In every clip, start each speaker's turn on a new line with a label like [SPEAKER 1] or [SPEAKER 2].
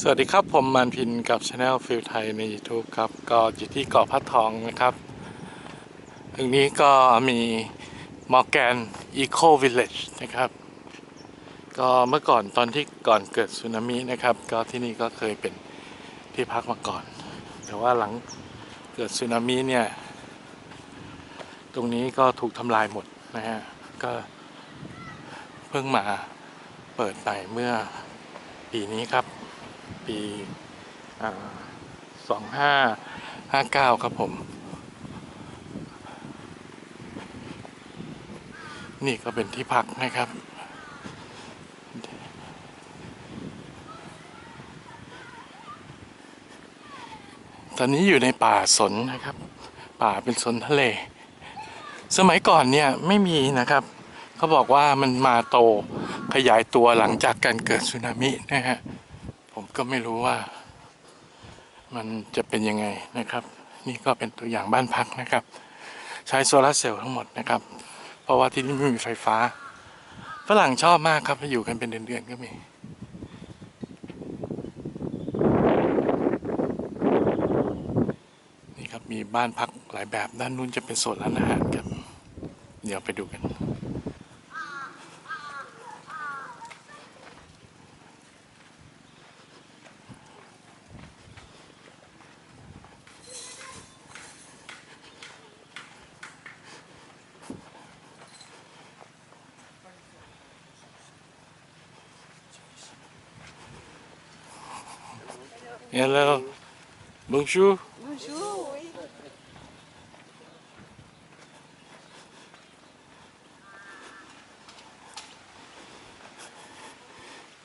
[SPEAKER 1] สวัสดีครับผมมันพินกับช anel ฟิลไทยใน YouTube ครับ ก็อยู่ที่เกาะพัดทองนะครับตรงนี้ก็มีมอร์แกนอีโควิลเลจนะครับ ก็เมื่อก่อนตอนที่ก่อนเกิดสึนามินะครับ ก็ที่นี่ก็เคยเป็นที่พักมาก่อน แต่ว่าหลังเกิดสึนามิเนี่ย ตรงนี้ก็ถูกทำลายหมดนะฮะ ก็เพิ่งมาเปิดใหม่เมื่อปีนี้ครับ ปีสองห้าห้าเก้าครับผม นี่ก็เป็นที่พักนะครับ ตอนนี้อยู่ในป่าสนนะครับ ป่าเป็นสนทะเล สมัยก่อนเนี่ยไม่มีนะครับ เขาบอกว่ามันมาโตขยายตัวหลังจากการเกิดสึนามินะฮะ ผมก็ไม่รู้ว่า มันจะเป็นยังไงนะครับ นี่ก็เป็นตัวอย่างบ้านพักนะครับ ใช้โซลาร์เซลล์ทั้งหมดนะครับ เพราะว่าที่นี่ไม่มีไฟฟ้าฝรั่งชอบมากครับอยู่กันเป็นเดือนๆก็มีนี่ครับมีบ้านพักหลายแบบด้านนู้นจะเป็นโซนร้านอาหารครับ เดี๋ยวไปดูกัน Hello. Bonjour.
[SPEAKER 2] Bonjour, oui.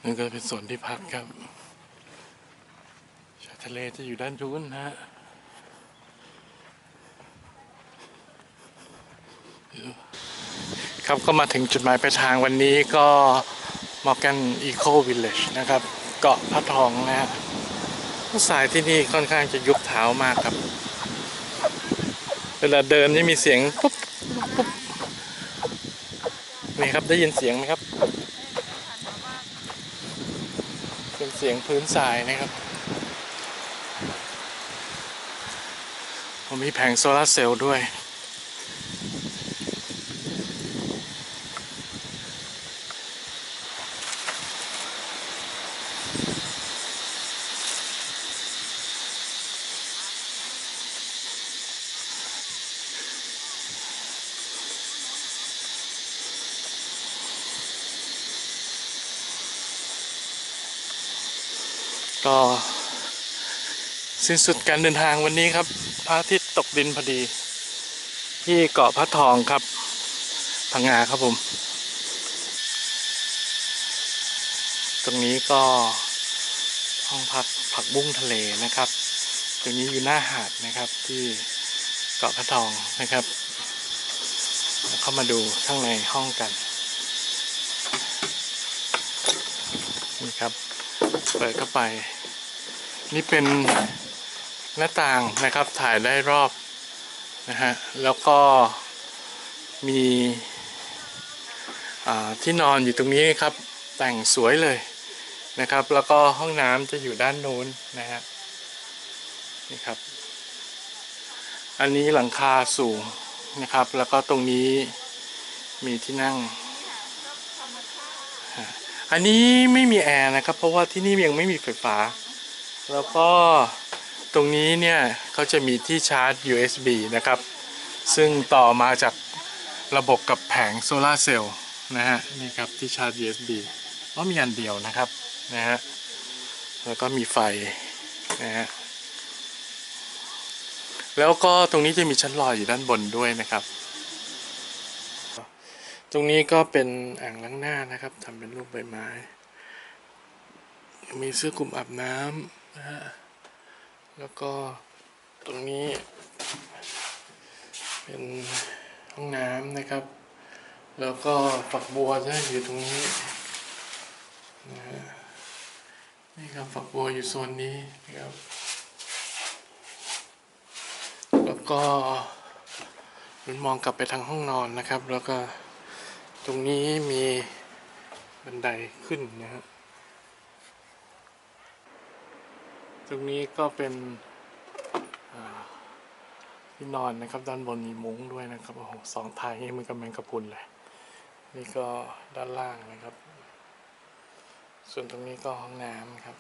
[SPEAKER 1] นี่ก็เป็นส่วนที่พักครับ ชายทะเลจะอยู่ด้านนู้นนะฮะครับก็มาถึงจุดหมายปลายทางวันนี้ก็มอร์แกนอีโควิลเลจนะครับ เกาะพระทองนะฮะ สายที่นี่ค่อนข้างจะยุบเท้ามากครับ เวลาเดินจะมีเสียงปุ๊บปุ๊บปุ๊บนี่ครับได้ยินเสียงไหมครับ เป็นเสียงพื้นทรายนะครับผมมีแผงโซลาร์เซลล์ด้วย ก็สิ้นสุดการเดินทางวันนี้ครับพระอาทิตย์ตกดินพอดี ที่เกาะพระทองครับพังงาครับผม ตรงนี้ก็ห้องพักผักบุ้งทะเลนะครับ ตรงนี้อยู่หน้าหาดนะครับที่เกาะพระทองนะครับเข้ามาดูข้างในห้องกันนี่ครับ เปิดเข้าไป นี่เป็นหน้าต่างนะครับถ่ายได้รอบนะฮะแล้วก็มีที่นอนอยู่ตรงนี้ครับ แต่งสวยเลยนะครับ แล้วก็ห้องน้ำจะอยู่ด้านโน้นนะฮะนี่ครับ อันนี้หลังคาสูงนะครับ แล้วก็ตรงนี้มีที่นั่ง อันนี้ไม่มีแอร์นะครับ เพราะว่าที่นี่ยังไม่มีไฟฟ้า แล้วก็ตรงนี้เนี่ยเขาจะมีที่ชาร์จ USB นะครับ ซึ่งต่อมาจากระบบกับแผงโซลาเซลล์นะฮะนี่ครับที่ชาร์จ USB ก็มีอันเดียวนะครับนะฮะแล้วก็มีไฟนะฮะแล้วก็ตรงนี้จะมีชั้นลอยอยู่ด้านบนด้วยนะครับ ตรงนี้ก็เป็นอ่างล้างหน้านะครับทำเป็นรูปใบไม้ มีเสื้อคลุมอาบน้ำนะฮะแล้วก็ตรงนี้ เป็นห้องน้ำนะครับ แล้วก็ฝักบัวจะอยู่ตรงนี้นะฮะนี่ครับฝักบัวอยู่โซนนี้นะครับ แล้วก็มันมองกลับไปทางห้องนอนนะครับ แล้วก็ รงนี้มีบันไดขึ้นนะครับตรงนี้ก็เป็นที่นอนนะครับ ด้านบนมีมุ้งด้วยนะครับโอ้โหสองทางนี่มันกำแมงกระพุนเลยนี่ก็ด้านล่างนะครับ ส่วนตรงนี้ก็ห้องน้ำครับ